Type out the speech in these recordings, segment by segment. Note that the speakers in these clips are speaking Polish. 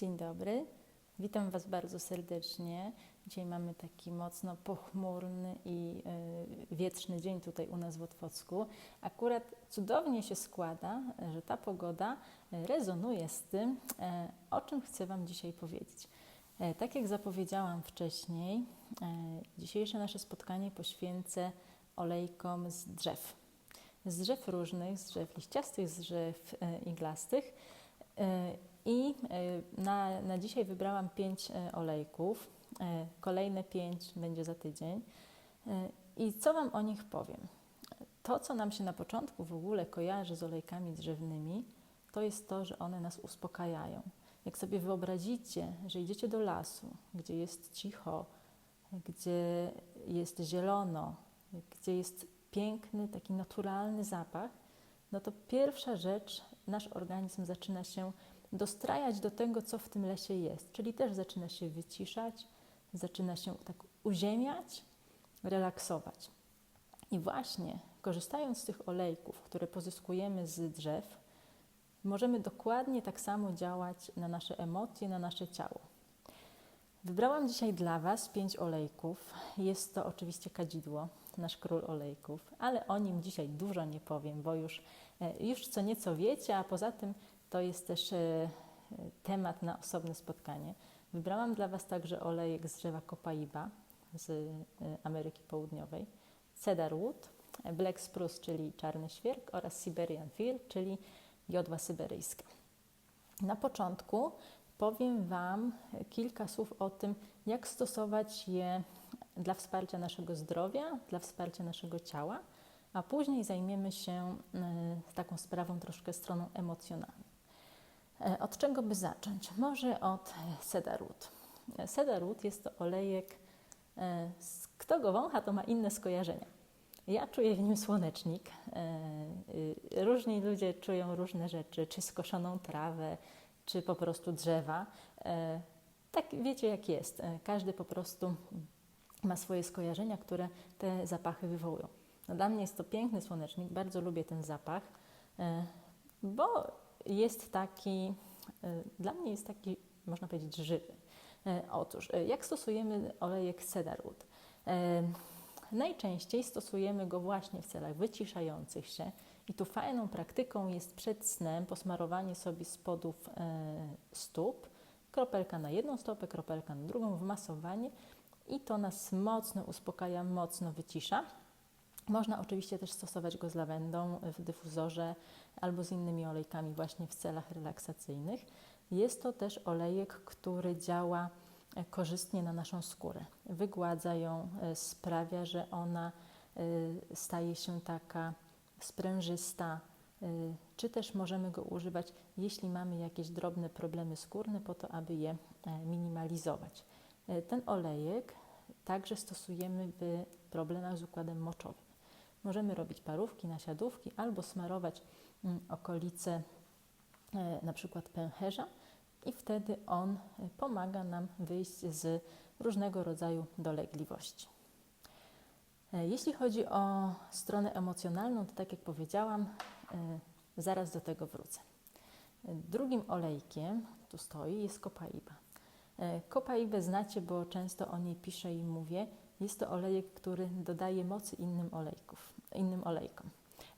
Dzień dobry. Witam Was bardzo serdecznie. Dzisiaj mamy taki mocno pochmurny i y, wietrzny dzień tutaj u nas w Otwocku. Akurat cudownie się składa, że ta pogoda y, rezonuje z tym, y, o czym chcę Wam dzisiaj powiedzieć. Tak jak zapowiedziałam wcześniej, dzisiejsze nasze spotkanie poświęcę olejkom z drzew. Z drzew różnych, z drzew liściastych, z drzew iglastych. I e, na, na dzisiaj wybrałam pięć e, olejków. E, Kolejne pięć będzie za tydzień. I co Wam o nich powiem? To, co nam się na początku w ogóle kojarzy z olejkami drzewnymi, to jest to, że one nas uspokajają. Jak sobie wyobrazicie, że idziecie do lasu, gdzie jest cicho, gdzie jest zielono, gdzie jest piękny, taki naturalny zapach, no to pierwsza rzecz, nasz organizm zaczyna się dostrajać do tego, co w tym lesie jest, czyli też zaczyna się wyciszać, zaczyna się tak uziemiać, relaksować. I właśnie korzystając z tych olejków, które pozyskujemy z drzew, możemy dokładnie tak samo działać na nasze emocje, na nasze ciało. Wybrałam dzisiaj dla Was pięć olejków. Jest to oczywiście kadzidło, nasz król olejków, ale o nim dzisiaj dużo nie powiem, bo już, e, już co nieco wiecie, a poza tym to jest też e, e, temat na osobne spotkanie. Wybrałam dla Was także olejek z drzewa kopaiba z e, Ameryki Południowej, cedarwood, black spruce, czyli czarny świerk oraz Siberian fir, czyli jodła syberyjska. Na początku powiem Wam kilka słów o tym, jak stosować je dla wsparcia naszego zdrowia, dla wsparcia naszego ciała, a później zajmiemy się y, taką sprawą troszkę stroną emocjonalną. E, Od czego by zacząć? Może od cedarwood. Cedarwood jest to olejek, e, kto go wącha, to ma inne skojarzenia. Ja czuję w nim słonecznik. E, Różni ludzie czują różne rzeczy, czy skoszoną trawę, czy po prostu drzewa. E, Tak wiecie, jak jest. E, Każdy po prostu ma swoje skojarzenia, które te zapachy wywołują. No, dla mnie jest to piękny słonecznik, bardzo lubię ten zapach, e, bo jest taki, e, dla mnie jest taki, można powiedzieć, żywy. E, Otóż, e, jak stosujemy olejek cedarwood? Najczęściej stosujemy go właśnie w celach wyciszających się i tu fajną praktyką jest przed snem posmarowanie sobie spodów stóp, kropelka na jedną stopę, kropelka na drugą, wmasowanie i to nas mocno uspokaja, mocno wycisza. Można oczywiście też stosować go z lawendą w dyfuzorze albo z innymi olejkami właśnie w celach relaksacyjnych. Jest to też olejek, który działa e, korzystnie na naszą skórę. Wygładza ją, e, sprawia, że ona e, staje się taka sprężysta, e, czy też możemy go używać, jeśli mamy jakieś drobne problemy skórne, po to, aby je e, minimalizować. E, Ten olejek także stosujemy w problemach z układem moczowym. Możemy robić parówki, nasiadówki albo smarować mm, okolice e, na przykład pęcherza i wtedy on e, pomaga nam wyjść z różnego rodzaju dolegliwości. E, Jeśli chodzi o stronę emocjonalną, to tak jak powiedziałam, zaraz do tego wrócę. Drugim olejkiem, tu stoi, jest kopaiba. Kopaibę znacie, bo często o niej piszę i mówię. Jest to olejek, który dodaje mocy innym, olejków, innym olejkom.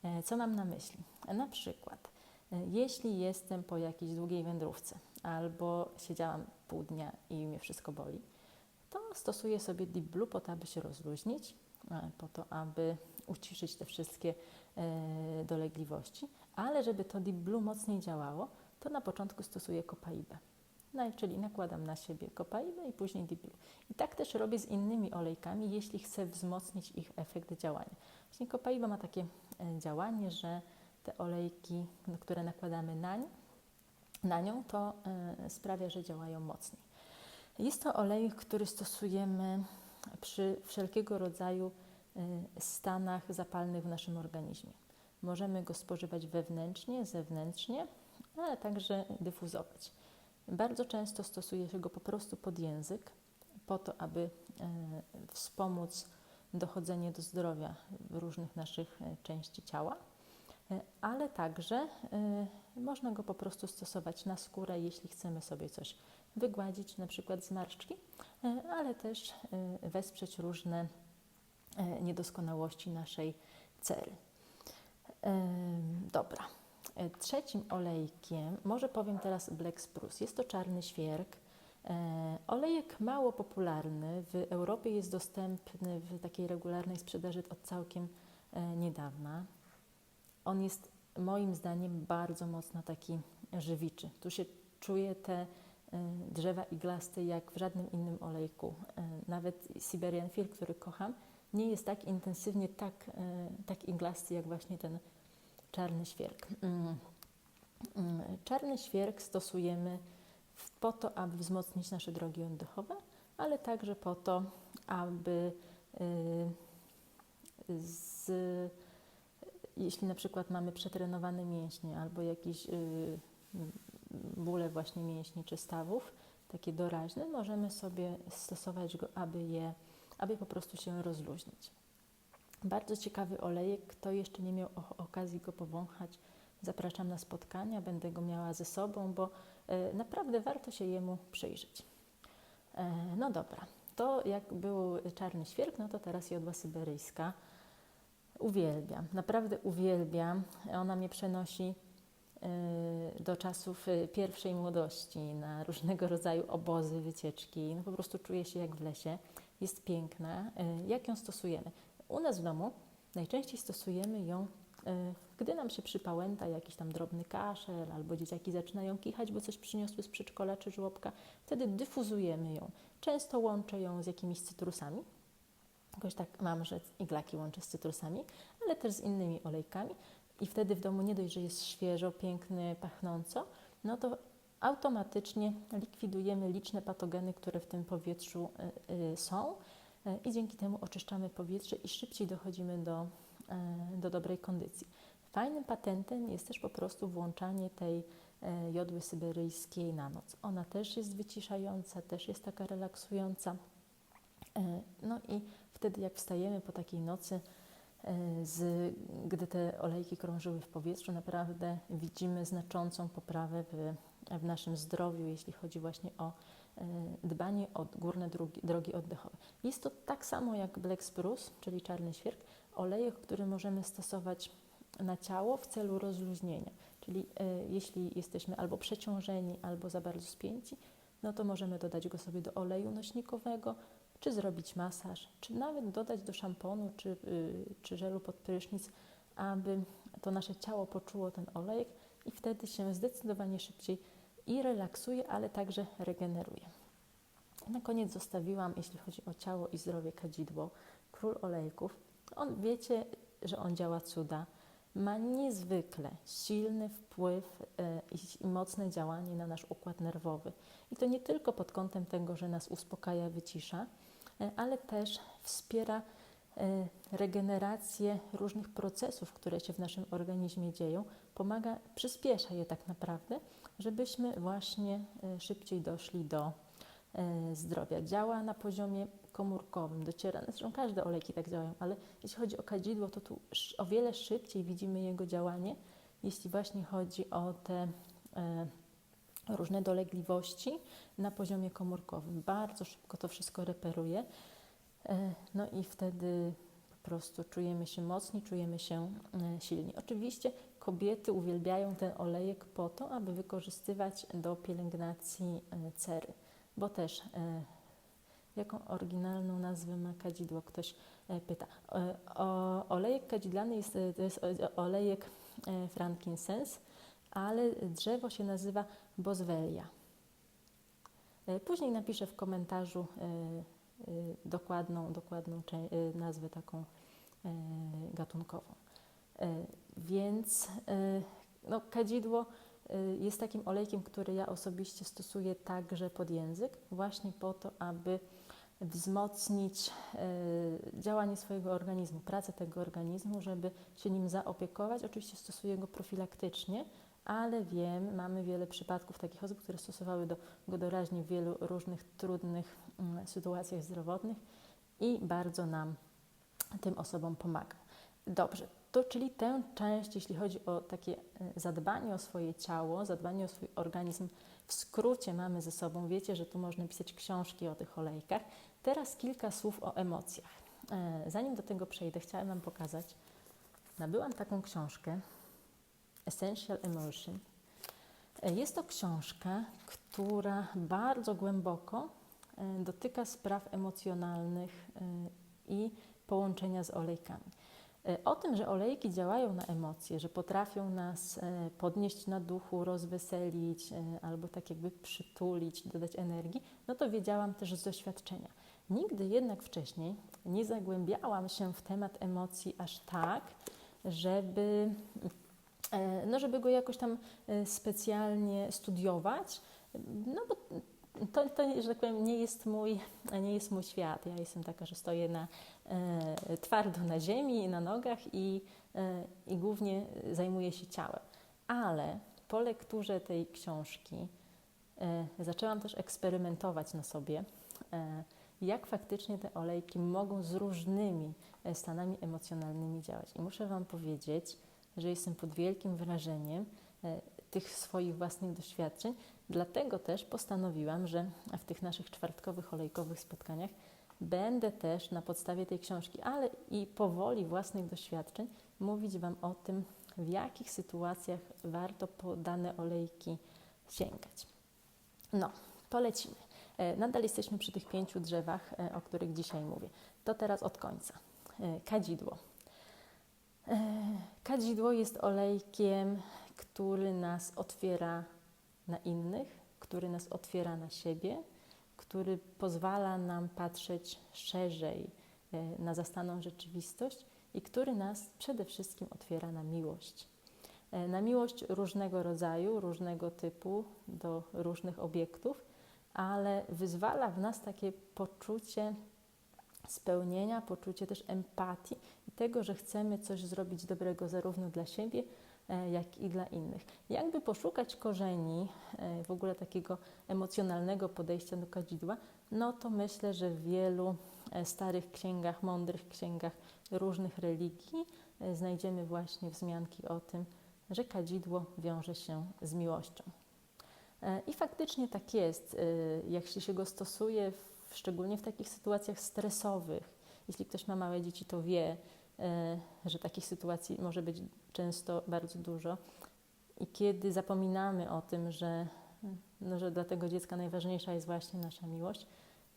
E, Co mam na myśli? E, Na przykład, e, jeśli jestem po jakiejś długiej wędrówce albo siedziałam pół dnia i mnie wszystko boli, to stosuję sobie Deep Blue po to, aby się rozluźnić, po to, aby uciszyć te wszystkie dolegliwości, ale żeby to Deep Blue mocniej działało, to na początku stosuję kopaibę. No, czyli nakładam na siebie kopaibę i później Deep Blue. I tak też robię z innymi olejkami, jeśli chcę wzmocnić ich efekt działania. Właśnie kopaiba ma takie e, działanie, że te olejki, no, które nakładamy na, nie, na nią, to e, sprawia, że działają mocniej. Jest to olejek, który stosujemy przy wszelkiego rodzaju e, stanach zapalnych w naszym organizmie. Możemy go spożywać wewnętrznie, zewnętrznie, ale także dyfuzować. Bardzo często stosuje się go po prostu pod język, po to, aby e, wspomóc dochodzenie do zdrowia różnych naszych e, części ciała. e, ale także można go po prostu stosować na skórę, jeśli chcemy sobie coś wygładzić, na przykład zmarszczki, ale też wesprzeć różne niedoskonałości naszej cery. Dobra. E, Trzecim olejkiem, może powiem teraz Black Spruce, jest to czarny świerk. E, Olejek mało popularny, w Europie jest dostępny w takiej regularnej sprzedaży od całkiem e, niedawna. On jest moim zdaniem bardzo mocno taki żywiczy. Tu się czuje te drzewa iglaste jak w żadnym innym olejku. Nawet Siberian Fir, który kocham, nie jest tak intensywnie tak, tak iglasty jak właśnie ten czarny świerk. Mm. Mm, Czarny świerk stosujemy po to, aby wzmocnić nasze drogi oddechowe, ale także po to, aby y, z, jeśli na przykład mamy przetrenowane mięśnie albo jakieś y, bóle właśnie mięśni czy stawów, takie doraźne, możemy sobie stosować go, aby je, aby po prostu się rozluźnić. Bardzo ciekawy olejek. Kto jeszcze nie miał okazji go powąchać, zapraszam na spotkania. Będę go miała ze sobą, bo e, naprawdę warto się jemu przyjrzeć. E, no dobra, to jak był czarny świerk, no to teraz jodła syberyjska. Uwielbiam, naprawdę uwielbiam. Ona mnie przenosi e, do czasów pierwszej młodości, na różnego rodzaju obozy, wycieczki. No po prostu czuję się jak w lesie. Jest piękna. Jak ją stosujemy? U nas w domu najczęściej stosujemy ją, e, gdy nam się przypałęta jakiś tam drobny kaszel, albo dzieciaki zaczynają kichać, bo coś przyniosły z przedszkola czy żłobka. Wtedy dyfuzujemy ją. Często łączę ją z jakimiś cytrusami. Jakoś tak mam, że iglaki łączę z cytrusami, ale też z innymi olejkami. I wtedy w domu nie dość, że jest świeżo, piękny, pachnąco, no to automatycznie likwidujemy liczne patogeny, które w tym powietrzu y, y, są i dzięki temu oczyszczamy powietrze i szybciej dochodzimy do, y, do dobrej kondycji. Fajnym patentem jest też po prostu włączanie tej y, jodły syberyjskiej na noc. Ona też jest wyciszająca, też jest taka relaksująca. E, No i wtedy jak wstajemy po takiej nocy, e, z, gdy te olejki krążyły w powietrzu, naprawdę widzimy znaczącą poprawę w, w naszym zdrowiu, jeśli chodzi właśnie o e, dbanie o górne drogi, drogi oddechowe. Jest to tak samo jak Black Spruce, czyli czarny świerk, olejek, który możemy stosować na ciało w celu rozluźnienia. Czyli e, jeśli jesteśmy albo przeciążeni, albo za bardzo spięci, no to możemy dodać go sobie do oleju nośnikowego, czy zrobić masaż, czy nawet dodać do szamponu, czy, y, czy żelu pod prysznic, aby to nasze ciało poczuło ten olejek i wtedy się zdecydowanie szybciej i relaksuje, ale także regeneruje. Na koniec zostawiłam, jeśli chodzi o ciało i zdrowie, kadzidło, król olejków. On wiecie, że on działa cuda. Ma niezwykle silny wpływ e, i- mocne działanie na nasz układ nerwowy. I to nie tylko pod kątem tego, że nas uspokaja, wycisza, e, ale też wspiera regenerację różnych procesów, które się w naszym organizmie dzieją, pomaga, przyspiesza je tak naprawdę, żebyśmy właśnie e, szybciej doszli do e, zdrowia. Działa na poziomie komórkowym, dociera, zresztą każde olejki tak działają, ale jeśli chodzi o kadzidło, to tu o wiele szybciej widzimy jego działanie, jeśli właśnie chodzi o te e, różne dolegliwości na poziomie komórkowym. Bardzo szybko to wszystko reperuje. E, No i wtedy po prostu czujemy się mocni, czujemy się e, silni. Oczywiście kobiety uwielbiają ten olejek po to, aby wykorzystywać do pielęgnacji e, cery, bo też jaką oryginalną nazwę ma kadzidło, ktoś pyta. O, olejek kadzidlany jest, to jest olejek frankincense, ale drzewo się nazywa boswellia. Później napiszę w komentarzu dokładną, dokładną cze- e, nazwę taką e, gatunkową. Więc no, kadzidło jest takim olejkiem, który ja osobiście stosuję także pod język, właśnie po to, aby wzmocnić działanie swojego organizmu, pracę tego organizmu, żeby się nim zaopiekować. Oczywiście stosuję go profilaktycznie, ale wiem, mamy wiele przypadków takich osób, które stosowały do, go doraźnie w wielu różnych trudnych mm, sytuacjach zdrowotnych i bardzo nam tym osobom pomaga. Dobrze, to czyli tę część, jeśli chodzi o takie e, zadbanie o swoje ciało, zadbanie o swój organizm, w skrócie mamy ze sobą. Wiecie, że tu można pisać książki o tych olejkach. Teraz kilka słów o emocjach. E, Zanim do tego przejdę, chciałam Wam pokazać. Nabyłam taką książkę Essential Emotion. E, Jest to książka, która bardzo głęboko e, dotyka spraw emocjonalnych e, i połączenia z olejkami. O tym, że olejki działają na emocje, że potrafią nas podnieść na duchu, rozweselić albo tak jakby przytulić, dodać energii, no to wiedziałam też z doświadczenia. Nigdy jednak wcześniej nie zagłębiałam się w temat emocji aż tak, żeby, no żeby go jakoś tam e, specjalnie studiować, no bo to, to, że tak powiem, nie jest mój, nie jest mój świat. Ja jestem taka, że stoję na, e, twardo na ziemi, na nogach i, e, i głównie zajmuję się ciałem. Ale po lekturze tej książki e, zaczęłam też eksperymentować na sobie, e, jak faktycznie te olejki mogą z różnymi e, stanami emocjonalnymi działać. I muszę Wam powiedzieć, że jestem pod wielkim wrażeniem e, tych swoich własnych doświadczeń. Dlatego też postanowiłam, że w tych naszych czwartkowych olejkowych spotkaniach będę też na podstawie tej książki, ale i powoli własnych doświadczeń mówić Wam o tym, w jakich sytuacjach warto po dane olejki sięgać. No, to lecimy. E, Nadal jesteśmy przy tych pięciu drzewach, e, o których dzisiaj mówię. To teraz od końca. Kadzidło. E, Kadzidło jest olejkiem, który nas otwiera na innych, który nas otwiera na siebie, który pozwala nam patrzeć szerzej e, na zastaną rzeczywistość i który nas przede wszystkim otwiera na miłość. E, Na miłość różnego rodzaju, różnego typu, do różnych obiektów, ale wyzwala w nas takie poczucie spełnienia, poczucie też empatii i tego, że chcemy coś zrobić dobrego zarówno dla siebie, e, jak i dla innych. Jakby poszukać korzeni e, w ogóle takiego emocjonalnego podejścia do kadzidła, no to myślę, że w wielu e, starych księgach, mądrych księgach różnych religii znajdziemy właśnie wzmianki o tym, że kadzidło wiąże się z miłością. I faktycznie tak jest, jak się go stosuje, w, szczególnie w takich sytuacjach stresowych. Jeśli ktoś ma małe dzieci, to wie, e, że takich sytuacji może być często bardzo dużo. I kiedy zapominamy o tym, że, no, że dla tego dziecka najważniejsza jest właśnie nasza miłość,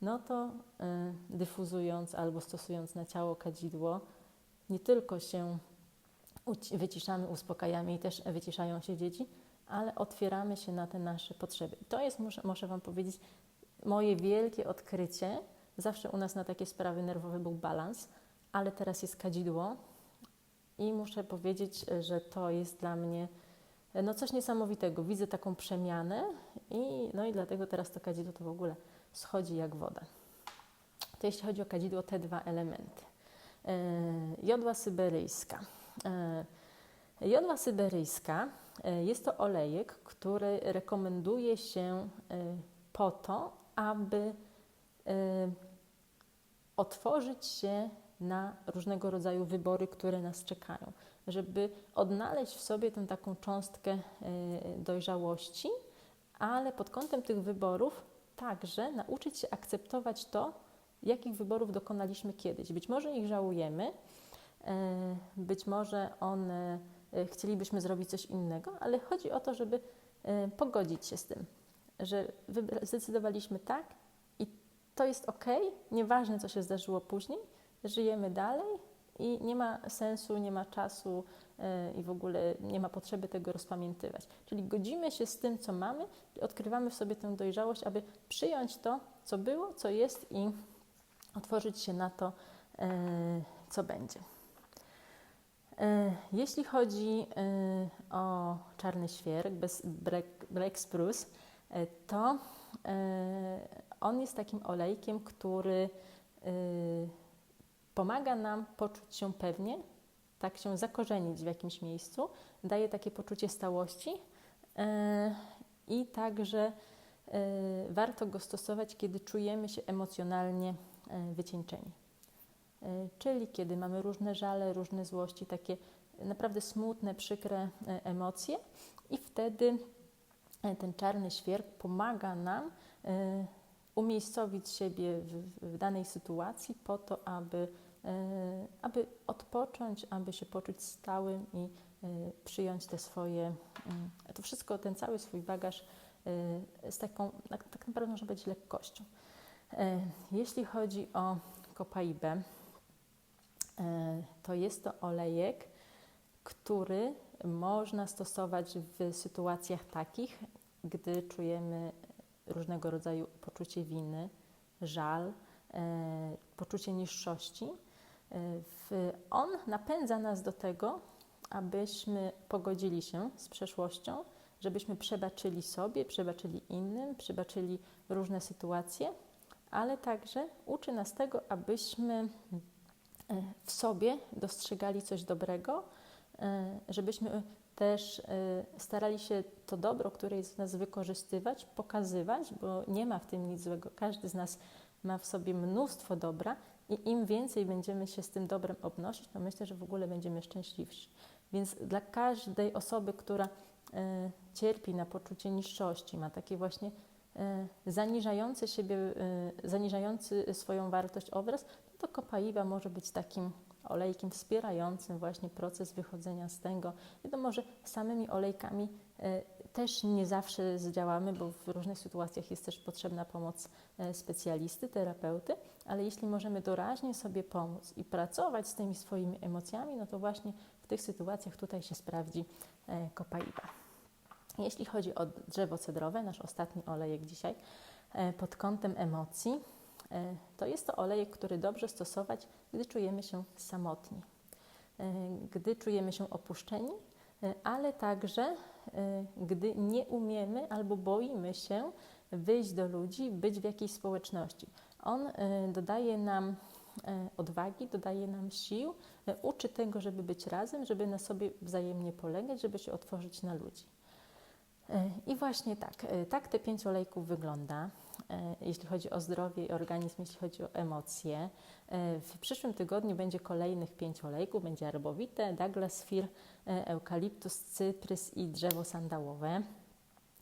no to e, dyfuzując albo stosując na ciało kadzidło, nie tylko się wyciszamy, uspokajamy i też wyciszają się dzieci, ale otwieramy się na te nasze potrzeby. I to jest, muszę, muszę Wam powiedzieć, moje wielkie odkrycie. Zawsze u nas na takie sprawy nerwowe był balans, ale teraz jest kadzidło i muszę powiedzieć, że to jest dla mnie no coś niesamowitego. Widzę taką przemianę i, no i dlatego teraz to kadzidło to w ogóle schodzi jak woda. To jeśli chodzi o kadzidło, te dwa elementy. Yy, Jodła syberyjska. Yy, Jodła syberyjska yy, jest to olejek, który rekomenduje się po to, aby yy, otworzyć się na różnego rodzaju wybory, które nas czekają, żeby odnaleźć w sobie tę taką cząstkę yy, dojrzałości, ale pod kątem tych wyborów także nauczyć się akceptować to, jakich wyborów dokonaliśmy kiedyś. Być może ich żałujemy, e, być może one chcielibyśmy zrobić coś innego, ale chodzi o to, żeby pogodzić się z tym, że zdecydowaliśmy tak i to jest ok, nieważne co się zdarzyło później, żyjemy dalej i nie ma sensu, nie ma czasu e, i w ogóle nie ma potrzeby tego rozpamiętywać. Czyli godzimy się z tym, co mamy odkrywamy w sobie tę dojrzałość, aby przyjąć to, co było, co jest i otworzyć się na to, e, co będzie. E, Jeśli chodzi o czarny świerk, bez spruce, to e, on jest takim olejkiem, który e, pomaga nam poczuć się pewnie, tak się zakorzenić w jakimś miejscu, daje takie poczucie stałości e, i także e, warto go stosować, kiedy czujemy się emocjonalnie e, wycieńczeni. E, Czyli kiedy mamy różne żale, różne złości, takie naprawdę smutne, przykre e, emocje i wtedy e, ten czarny świerk pomaga nam e, umiejscowić siebie w, w danej sytuacji po to, aby, e, aby odpocząć, aby się poczuć stałym i e, przyjąć te swoje, mm, to wszystko, ten cały swój bagaż e, z taką, tak, naprawdę można powiedzieć, lekkością. E, Jeśli chodzi o kopaibę, e, to jest to olejek, który można stosować w sytuacjach takich, gdy czujemy różnego rodzaju poczucie winy, żal, e, poczucie niższości. E, on napędza nas do tego, abyśmy pogodzili się z przeszłością, żebyśmy przebaczyli sobie, przebaczyli innym, przebaczyli różne sytuacje, ale także uczy nas tego, abyśmy e, w sobie dostrzegali coś dobrego, żebyśmy też e, starali się to dobro, które jest w nas wykorzystywać, pokazywać, bo nie ma w tym nic złego. Każdy z nas ma w sobie mnóstwo dobra i im więcej będziemy się z tym dobrem obnosić, to myślę, że w ogóle będziemy szczęśliwsi. Więc dla każdej osoby, która e, cierpi na poczucie niższości, ma takie właśnie e, zaniżający siebie, e, zaniżający swoją wartość obraz, no to kopaiba może być takim olejkiem wspierającym właśnie proces wychodzenia z tego. Wiadomo, że samymi olejkami e, też nie zawsze zdziałamy, bo w różnych sytuacjach jest też potrzebna pomoc e, specjalisty, terapeuty, ale jeśli możemy doraźnie sobie pomóc i pracować z tymi swoimi emocjami, no to właśnie w tych sytuacjach tutaj się sprawdzi e, kopaiba. Jeśli chodzi o drzewo cedrowe, nasz ostatni olejek dzisiaj, pod kątem emocji, to jest to olejek, który dobrze stosować, gdy czujemy się samotni, e, gdy czujemy się opuszczeni, e, ale także e, gdy nie umiemy albo boimy się wyjść do ludzi, być w jakiejś społeczności. On e, dodaje nam e, odwagi, dodaje nam sił, e, uczy tego, żeby być razem, żeby na sobie wzajemnie polegać, żeby się otworzyć na ludzi. E, I właśnie tak, e, tak te pięć olejków wygląda, e, jeśli chodzi o zdrowie i organizm, jeśli chodzi o emocje. E, W przyszłym tygodniu będzie kolejnych pięć olejków, będzie arbowite, Douglas fir, e, eukaliptus, cyprys i drzewo sandałowe.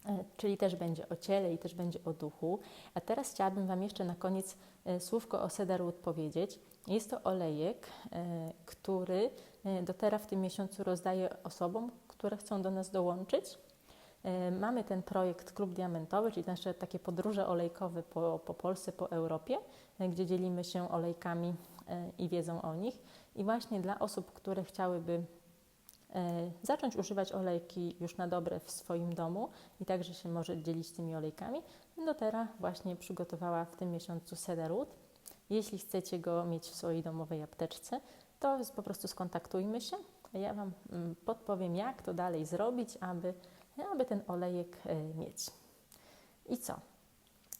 E, Czyli też będzie o ciele i też będzie o duchu. A teraz chciałabym Wam jeszcze na koniec e, słówko o cedarwood powiedzieć. Jest to olejek, e, który e, doTERRA w tym miesiącu rozdaje osobom, które chcą do nas dołączyć. E, Mamy ten projekt Klub Diamentowy, czyli nasze takie podróże olejkowe po, po Polsce, po Europie, e, gdzie dzielimy się olejkami e, i wiedzą o nich. I właśnie dla osób, które chciałyby zacząć używać olejki już na dobre w swoim domu i także się może dzielić tymi olejkami, doTERRA właśnie przygotowała w tym miesiącu cedarwood. Jeśli chcecie go mieć w swojej domowej apteczce, to po prostu skontaktujmy się. Ja Wam mm, podpowiem, jak to dalej zrobić, aby aby ten olejek e, mieć. I co?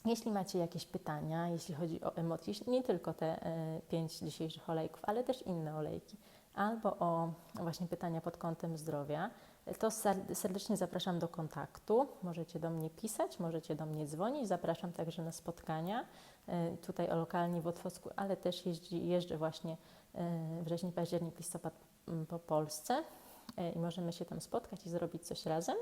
Jeśli macie jakieś pytania, jeśli chodzi o emocje, nie tylko te e, pięć dzisiejszych olejków, ale też inne olejki, albo o właśnie pytania pod kątem zdrowia, to ser- serdecznie zapraszam do kontaktu. Możecie do mnie pisać, możecie do mnie dzwonić. Zapraszam także na spotkania e, tutaj lokalnie w Otwocku, ale też jeżdżę właśnie wrześniu, październik, listopad po Polsce i możemy się tam spotkać i zrobić coś razem.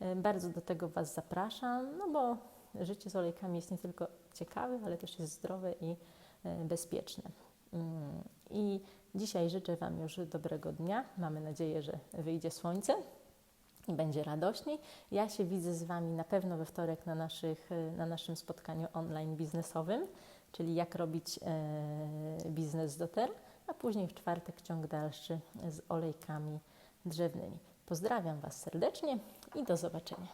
E, Bardzo do tego Was zapraszam, no bo życie z olejkami jest nie tylko ciekawe, ale też jest zdrowe i e, bezpieczne. Mm, I dzisiaj życzę Wam już dobrego dnia. Mamy nadzieję, że wyjdzie słońce i będzie radośniej. Ja się widzę z Wami na pewno we wtorek na, naszych, e, na naszym spotkaniu online biznesowym, czyli jak robić e, biznes z doTERRA, a później w czwartek ciąg dalszy z olejkami drzewnymi. Pozdrawiam Was serdecznie i do zobaczenia.